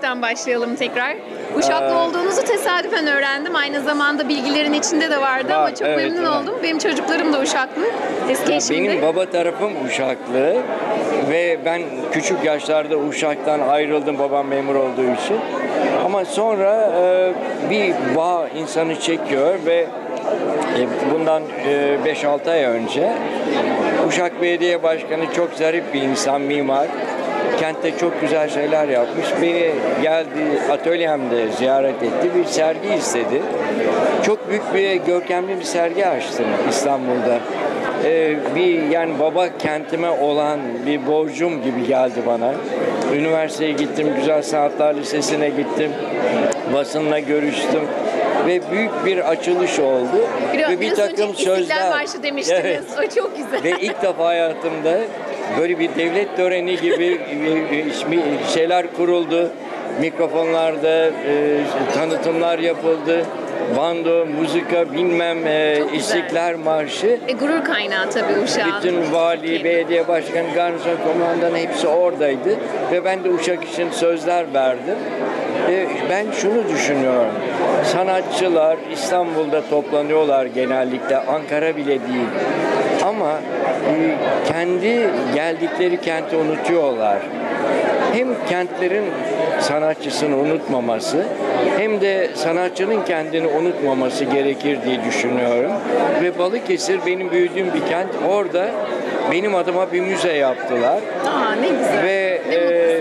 Uşak'tan başlayalım tekrar. Uşaklı olduğunuzu tesadüfen öğrendim. Aynı zamanda bilgilerin içinde de vardı ama çok evet, memnun evet. oldum. Benim çocuklarım da Uşaklı. Eski eşim benim baba tarafım Uşaklı ve ben küçük yaşlarda Uşak'tan ayrıldım babam memur olduğu için. Ama sonra e, bir bağ insanı çekiyor ve e, bundan e, 5-6 ay önce Uşak Belediye Başkanı çok zarif bir insan, mimar. Kentte çok güzel şeyler yapmış. Beni geldi atölyemde ziyaret etti. Bir sergi istedi. Çok büyük bir görkemli bir sergi açtım İstanbul'da. Ee, bir yani baba kentime olan bir borcum gibi geldi bana. Üniversiteye gittim, Güzel Sanatlar Lisesi'ne gittim. Basınla görüştüm ve büyük bir açılış oldu. Bir, ve bir biraz takım önce sözler. Marşı demiştiniz. Evet. O çok güzel. Ve ilk defa hayatımda böyle bir devlet töreni gibi e, şeyler kuruldu. Mikrofonlarda e, tanıtımlar yapıldı. Bando, müzika, bilmem e. İstiklal Marşı. E, gurur kaynağı tabii Uşak'ın. Bütün vali, belediye başkanı, garnizon komandanı hepsi oradaydı. Ve ben de Uşak için sözler verdim. E, ben şunu düşünüyorum. Sanatçılar İstanbul'da toplanıyorlar genellikle. Ankara bile değil. Ama e, kendi geldikleri kenti unutuyorlar. Hem kentlerin sanatçısını unutmaması hem de sanatçının kendini unutmaması gerekir diye düşünüyorum. Ve Balıkesir benim büyüdüğüm bir kent. Orada benim adıma bir müze yaptılar. Aa ne güzel. Ve Ne e,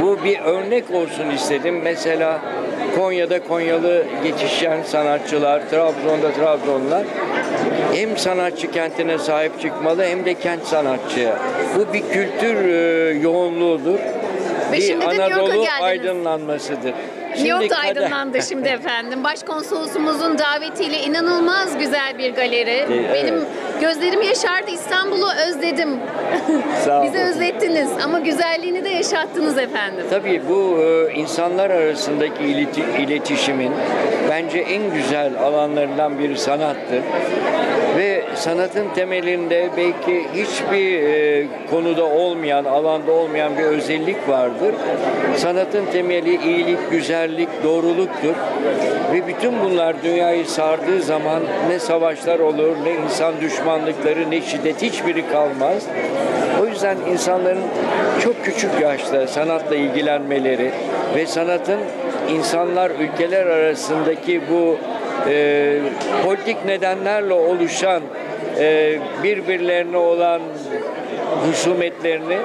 bu bir örnek olsun istedim. Mesela Konya'da Konyalı yetişen sanatçılar, Trabzon'da Trabzonlar hem sanatçı kentine sahip çıkmalı hem de kent sanatçı. Bu bir kültür e, yoğunluğudur. Ve bir şimdi Anadolu aydınlanmasıdır. New York'ta aydınlandı şimdi efendim. Başkonsolosumuzun davetiyle inanılmaz güzel bir galeri. evet. Benim gözlerim yaşardı. İstanbul'u özledim. Sağ Bizi özlettiniz ama güzelliğini de yaşattınız efendim. Tabii bu e, insanlar arasındaki ileti- iletişimin bence en güzel alanlarından biri sanattır. Ve sanatın temelinde belki hiçbir e, konuda olmayan, alanda olmayan bir özellik vardır. Sanatın temeli iyilik, güzellik, doğruluktur. Ve bütün bunlar dünyayı sardığı zaman ne savaşlar olur, ne insan düşmanlıkları, ne şiddet hiçbiri kalmaz. O yüzden insanların çok küçük yaşta sanatla ilgilenmeleri ve sanatın insanlar, ülkeler arasındaki bu e, politik nedenlerle oluşan e, birbirlerine olan husumetlerini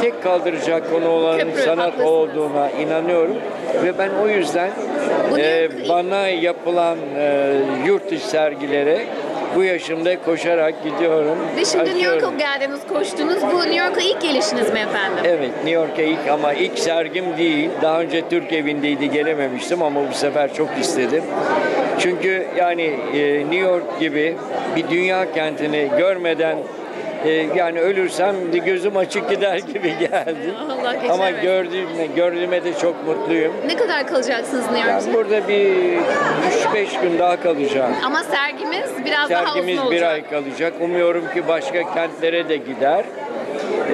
tek kaldıracak konu olan Köprü, sanat haklısınız. olduğuna inanıyorum ve ben o yüzden e, bana yapılan e, yurt dışı sergilere bu yaşımda koşarak gidiyorum. Ve şimdi New York'a geldiniz, koştunuz. Bu New York'a ilk gelişiniz mi efendim? Evet, New York'a ilk ama ilk sergim değil. Daha önce Türk evindeydi, gelememiştim ama bu sefer çok istedim. Çünkü yani e, New York gibi bir dünya kentini görmeden e, yani ölürsem de gözüm açık gider gibi geldi. Allah geçer Ama versin. gördüğüme, gördüğüme de çok mutluyum. Ne kadar kalacaksınız New York'ta? Ben burada bir 3-5 gün daha kalacağım. Ama sergimiz biraz daha uzun Sergimiz olacak. bir ay kalacak. Umuyorum ki başka kentlere de gider.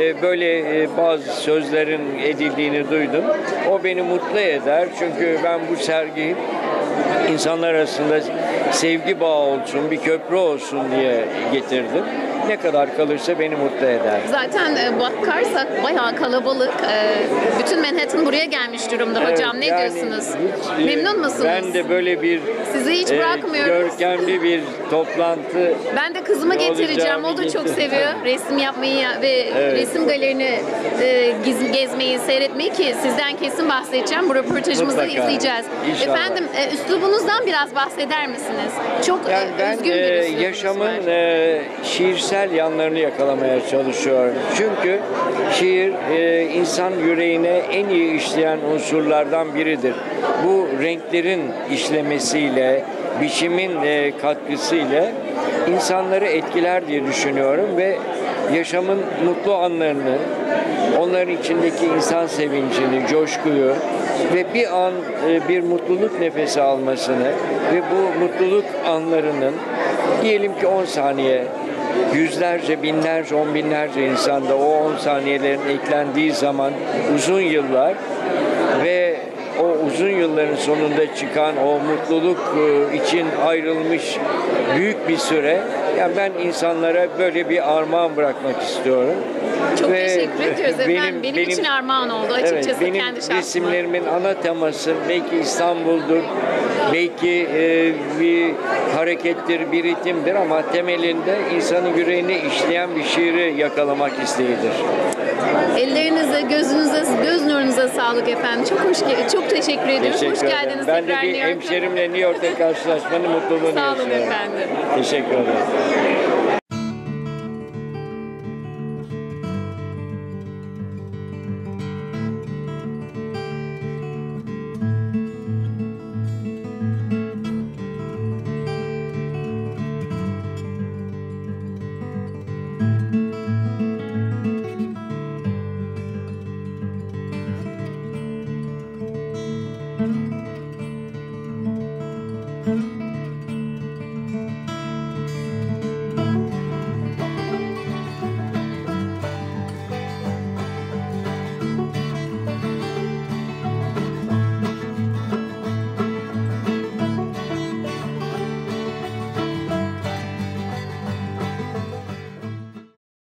Ee, Böyle e, bazı sözlerin edildiğini duydum. O beni mutlu eder. Çünkü ben bu sergiyi insanlar arasında sevgi bağı olsun, bir köprü olsun diye getirdim. Ne kadar kalırsa beni mutlu eder. Zaten e, bakarsak bayağı kalabalık. E, bütün Manhattan buraya gelmiş durumda hocam. Evet, ne yani diyorsunuz? hiç, e, Memnun musunuz? Ben de böyle bir Sizi hiç e, bırakmıyoruz. görkemli bir toplantı Ben de kızımı getireceğim. O da çok seviyor resim yapmayı ya- ve Evet. resim galerini e, giz- gezmeyi, seyretmeyi ki sizden kesin bahsedeceğim. Bu röportajımızı Mutlaka. izleyeceğiz. İnşallah. Efendim e, üslubunuzdan biraz bahseder misiniz? Çok e, Yani ben özgün bir e, yaşamın e, şiirsel yanlarını yakalamaya çalışıyorum. Çünkü şiir e, insan yüreğine en iyi işleyen unsurlardan biridir. Bu renklerin işlemesiyle, biçimin e, katkısıyla insanları etkiler diye düşünüyorum ve yaşamın mutlu anlarını, onların içindeki insan sevincini, coşkuyu ve bir an e, bir mutluluk nefesi almasını ve bu mutluluk anlarının diyelim ki 10 saniye yüzlerce, binlerce, on binlerce insanda o 10 saniyelerin eklendiği zaman uzun yıllar uzun yılların sonunda çıkan o mutluluk e, için ayrılmış büyük bir süre yani ben insanlara böyle bir armağan bırakmak istiyorum. Çok Ve teşekkür ediyoruz efendim. Benim, için armağan oldu açıkçası Evet, benim kendi şahsıma. resimlerimin ana teması belki İstanbul'dur, belki e, bir harekettir, bir ritimdir ama temelinde insanın yüreğine işleyen bir şiiri yakalamak isteğidir. Ellerinize, gözünüze, göz nurunuza sağlık efendim. Çok hoş çok teşekkür ediyoruz. Teşekkür hoş ederim. geldiniz Ben de tekrar bir New York'a. hemşerimle New York'ta karşılaşmanın mutluluğunu Sağ olun yaşıyorum. efendim. Teşekkür ederim.